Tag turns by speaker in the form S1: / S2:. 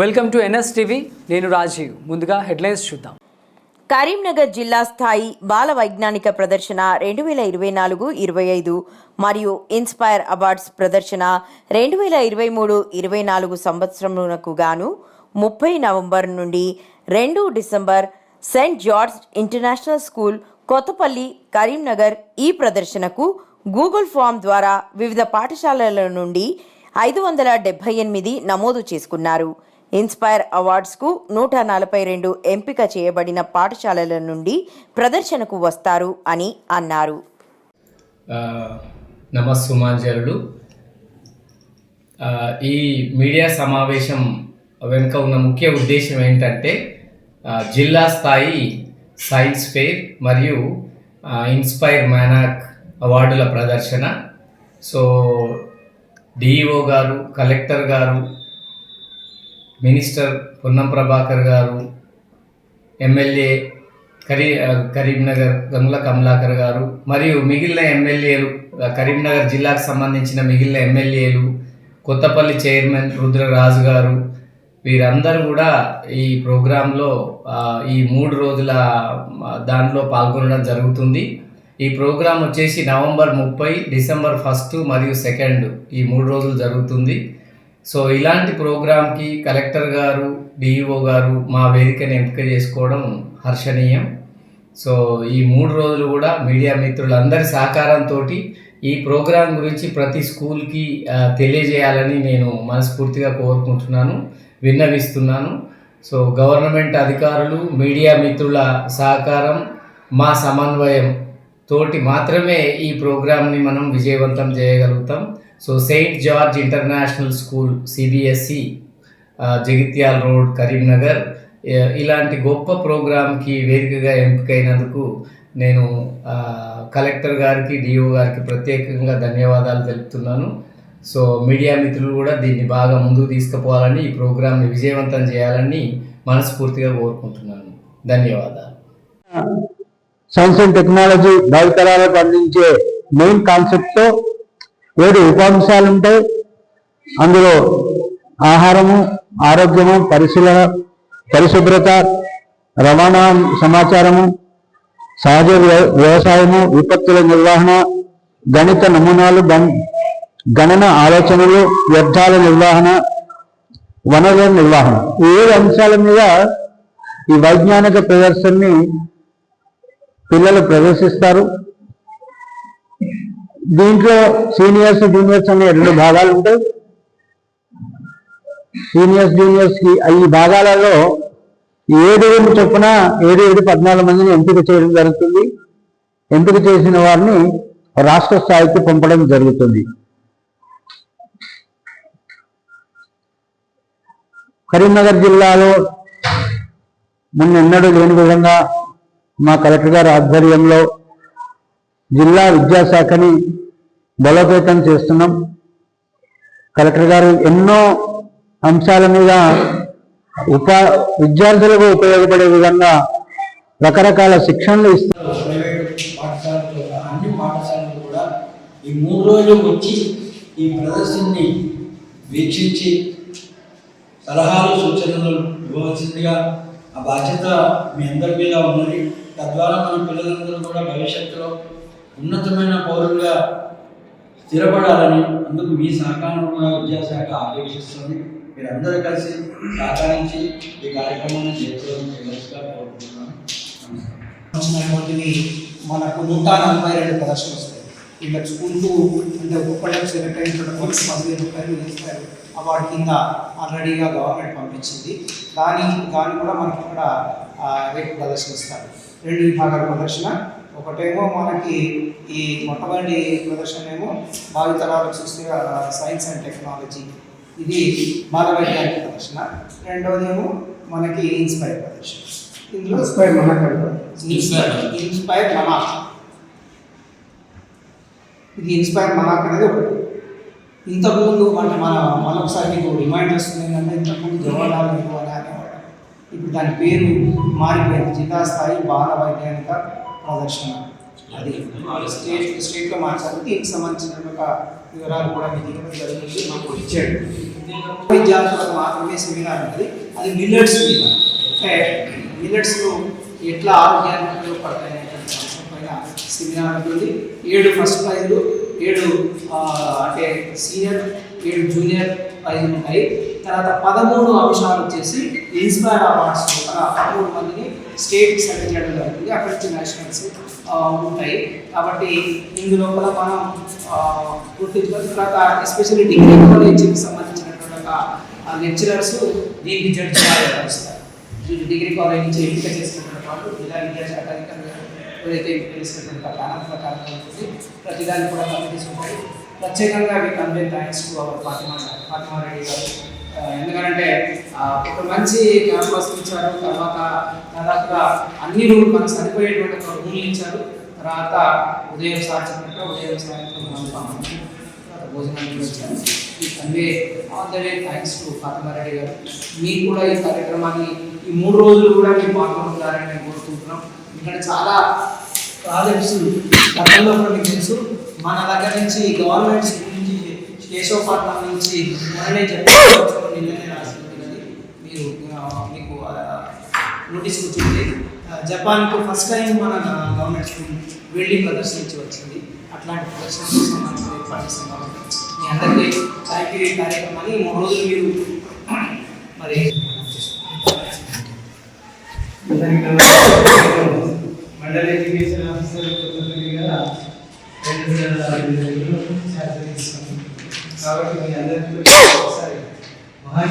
S1: Welcome to NS TV. నేను రాజీవ్. ముందుగా headlines చూద్దాం.
S2: కరీంనగర్ జిల్లా స్థాయి బాల వైజ్ఞానిక ప్రదర్శన రెండు వేల ఇరవై నాలుగు ఇరవై ఐదు మరియు ఇన్స్పైర్ అవార్డ్స్ ప్రదర్శన రెండు వేల ఇరవై మూడు ఇరవై నాలుగు సంవత్సరమునకు గాను ముప్పై నవంబర్ నుండి రెండు December saint George international school Kothapalli Karimnagar ఈ ప్రదర్శనకు గూగుల్ ఫామ్ ద్వారా వివిధ పాఠశాలల నుండి ఐదు వందల డెబ్బై ఎనిమిది నమోదు చేసుకున్నారు. ఇన్స్పైర్ అవార్డ్స్కు నూట నలభై రెండు ఎంపిక చేయబడిన పాఠశాలల నుండి ప్రదర్శనకు వస్తారు అని అన్నారు.
S3: ఆ, ఈ మీడియా సమావేశం వెనుక ఉన్న ముఖ్య ఉద్దేశం ఏంటంటే జిల్లా స్థాయి సైన్స్ ఫెయిర్ మరియు ఇన్స్పైర్ మ్యానాక్ అవార్డుల ప్రదర్శన. So DEO garu collector garu minister Ponnam Prabhakar garu MLA curry Karimnagar Gangula Kamalakar garu మరియు మిగిలిన ఎమ్మెల్యేలు కరీంనగర్ జిల్లాకు సంబంధించిన మిగిలిన ఎమ్మెల్యేలు కొత్తపల్లి చైర్మన్ రుద్రరాజు గారు వీరందరూ కూడా ఈ ప్రోగ్రాంలో ఈ మూడు రోజుల దాంట్లో పాల్గొనడం జరుగుతుంది. ఈ ప్రోగ్రాం వచ్చేసి నవంబర్ ముప్పై డిసెంబర్ ఫస్ట్ మరియు సెకండ్ ఈ మూడు రోజులు జరుగుతుంది. సో ఇలాంటి ప్రోగ్రాంకి కలెక్టర్ గారు డిఈఓ గారు మా వేదికను ఎంపిక చేసుకోవడం హర్షణీయం. సో ఈ మూడు రోజులు కూడా మీడియా మిత్రులందరి సహకారంతో ఈ ప్రోగ్రాం గురించి ప్రతి స్కూల్కి తెలియజేయాలని నేను మనస్ఫూర్తిగా కోరుకుంటున్నాను విన్నవిస్తున్నాను. సో గవర్నమెంట్ అధికారులు మీడియా మిత్రుల సహకారం మా సమన్వయం తోటి మాత్రమే ఈ ప్రోగ్రామ్ని మనం విజయవంతం చేయగలుగుతాం. So saint George international school CBSE Jagtial road Karimnagar ఇలాంటి గొప్ప ప్రోగ్రాంకి వేదికగా ఎంపికైనందుకు నేను కలెక్టర్ గారికి డిఓ గారికి ప్రత్యేకంగా ధన్యవాదాలు తెలుపుతున్నాను. సో మీడియా మిత్రులు కూడా దీన్ని బాగా ముందుకు తీసుకుపోవాలని ఈ ప్రోగ్రాంని విజయవంతం చేయాలని మనస్ఫూర్తిగా కోరుకుంటున్నాను. ధన్యవాదాలు.
S4: సైన్స్ అండ్ టెక్నాలజీ భవితరాలకు అందించే మెయిన్ కాన్సెప్ట్తో ఏడు ఉపాంశాలు ఉంటాయి అందులో ఆహారము ఆరోగ్యము పరిశీలన పరిశుభ్రత రవాణా సమాచారము సహజ వ్య- వ్యవసాయము విపత్తుల నిర్వహణ గణిత నమూనాలు గణన ఆలోచనలు వ్యర్థాల నిర్వహణ వనరుల నిర్వహణ. ఈ ఏడు అంశాల మీద ఈ వైజ్ఞానిక ప్రదర్శనని పిల్లలు ప్రదర్శిస్తారు. దీంట్లో సీనియర్స్ జూనియర్స్ అనే రెండు భాగాలు ఉంటాయి. సీనియర్స్ జూనియర్స్కి ఈ భాగాలలో ఏడుగురు చొప్పున ఏడు ఏడు పద్నాలుగు మందిని ఎంపిక చేయడం జరుగుతుంది. ఎంపిక చేసిన వారిని రాష్ట్ర స్థాయికి పంపడం జరుగుతుంది. కరీంనగర్ జిల్లాలో మొన్నెన్నడూ లేని విధంగా మా కలెక్టర్ గారి ఆధ్వర్యంలో జిల్లా విద్యాశాఖని బలోపేతం చేస్తున్నాం. కలెక్టర్ గారు ఎన్నో అంశాల మీద ఉపా విద్యార్థులకు ఉపయోగపడే విధంగా రకరకాల శిక్షణలు
S5: ఇస్తారు పాఠశాలలు అన్ని పాఠశాలలు కూడా ఈ మూడు రోజులు వచ్చి ఈ ప్రదర్శనని వీక్షించి సలహాలు సూచనలు ఇవ్వవలసిందిగా ఆ బాధ్యత మీ అందరి మీద ఉన్నది. తద్వారా మన పిల్లలందరూ కూడా భవిష్యత్తులో ఉన్నతమైన పౌరులుగా స్థిరపడాలని అందుకు మీ సహకారం కూడా విద్యాశాఖ ఆపేక్షిస్తుంది. మీరందరూ కలిసి సహకరించి ఈ కార్యక్రమాన్ని జయప్రదం కోరుకుంటున్నాను.
S6: వచ్చినటువంటివి మనకు నూట నలభై రెండు ప్రదర్శనలు వస్తాయి. ఇంకా స్కూల్కు అంటే ఒక్కొక్కళ్ళకి సెలెక్ట్ అయినటువంటి పదిహేను రూపాయలు వేస్తారు అవార్డు కింద ఆల్రెడీగా గవర్నమెంట్ పంపించింది. దాని దాన్ని కూడా మనకి ఇక్కడ ఆ, రేపు ప్రదర్శనిస్తారు రెండు విభాగాల ప్రదర్శన ఒకటేమో మనకి ఈ మొట్టమొదటి ప్రదర్శన ఏమో భావితరాలకు సుస్థిర సైన్స్ అండ్ టెక్నాలజీ. ఇది బాల వైజ్ఞానిక ప్రదర్శన. రెండవది ఏమో మనకి ఇన్స్పైర్ ప్రదర్శన. ఇందులో ఇన్స్పైర్ మనాక్ ఇన్స్పైర్ మనాక్ ఇది ఇన్స్పైర్ మనాక్ అనేది ఒకటి. ఇంతకుముందు అంటే మన మళ్ళొకసారి మీకు రిమైండ్ చేస్తుంది ఏంటంటే ఇంతకుముందు జవహర్లాల్ నెహ్రూ అని అనేవాడు. ఇప్పుడు దాని పేరు మారిపోయింది. జిల్లా స్థాయి బాల వైజ్ఞానిక ప్రదర్శన అది స్టేట్ స్టేట్లో మార్చాలి దీనికి సంబంధించిన ఒక వివరాలు కూడా మీకు ఇవ్వడం జరిగింది మాకు ఇచ్చాడు. విద్యార్థులకు మాత్రమే సెమినార్ ఉంటుంది అది మిల్లెట్స్ మీద అంటే మిల్లెట్స్లో ఎట్లా ఆరోగ్యానికి ఉపయోగపడతాయి అనేటువంటి అంశం పైన సెమినార్ ఉంటుంది. ఏడు ఫస్ట్ ప్రైజ్లు ఏడు అంటే సీనియర్ ఏడు జూనియర్ ప్రైజ్లు ఉంటాయి. తర్వాత పదమూడు అంశాలు వచ్చేసి ఇన్స్పైర్ అవార్డ్స్ ఒక పదమూడు మందిని స్టేట్ సెలెక్ట్ చేయడం జరుగుతుంది. అక్కడ నుంచి నేషనల్స్ ఉంటాయి. కాబట్టి ఇందు లోపల మనం గుర్తించుకున్న తర్వాత ఎస్పెషల్లీ డిగ్రీ కాలేజీకి సంబంధించినటువంటి ఒక లెక్చరర్స్ దీనికి జడ్జి వస్తారు డిగ్రీ కాలేజ్ నుంచి ఎంపిక చేసినటువంటి వాళ్ళు జిల్లా విద్యాశాఖ అధికారులు ఏదైతే ఎంపిక చేసినటువంటి ప్లాన్ ప్రకారంగా ఉంటుంది ప్రతిదాన్ని కూడా కమిటీస్ ఉంటాయి ప్రత్యేకంగా we convey thanks to our Fatima sir. Fatima Reddy garu. ఎందుకంటే ఒక మంచి క్యాంపస్ ఇచ్చారు తర్వాత దాదాపుగా అన్ని రూల్ మనకు సరిపోయేటువంటి ఒక రూల్ ఇచ్చారు. తర్వాత ఉదయం సార్ చెప్పినట్టు ఉదయం సాయంత్రం మనం తర్వాత భోజనాలు ఇచ్చారు. ఈ all the way thanks to Fatima Reddy garu. మీకు కూడా ఈ కార్యక్రమాన్ని ఈ మూడు రోజులు కూడా మీరు పాల్గొంటున్నారని నేను కోరుకుంటున్నాం. ఇక్కడ చాలా ప్రాజెక్ట్స్ గతంలో కూడా మీకు తెలుసు. మన దగ్గర నుంచి గవర్నమెంట్ స్కూల్ నుంచి కేశవపట్నం నుంచి మొన్ననే నిన్ననే రాసినది మీరు మీకు నోటీస్ వచ్చింది. జపాన్కు ఫస్ట్ టైం మన గవర్నమెంట్ స్కూల్ వెళ్ళి ప్రదర్శించి వచ్చింది అట్లాంటి ప్రదర్శన కోసం మనం ఏర్పాటు చేస్తాం కాబట్టి మీ అందరికీ ఈ కార్యక్రమాన్ని మూడు రోజులు మీరు మరి
S7: మండల ఎడ్యుకేషన్ ఆఫీసర్ రెండు శాతం కాబట్టి మీ అందరికీ ఒకసారి మహా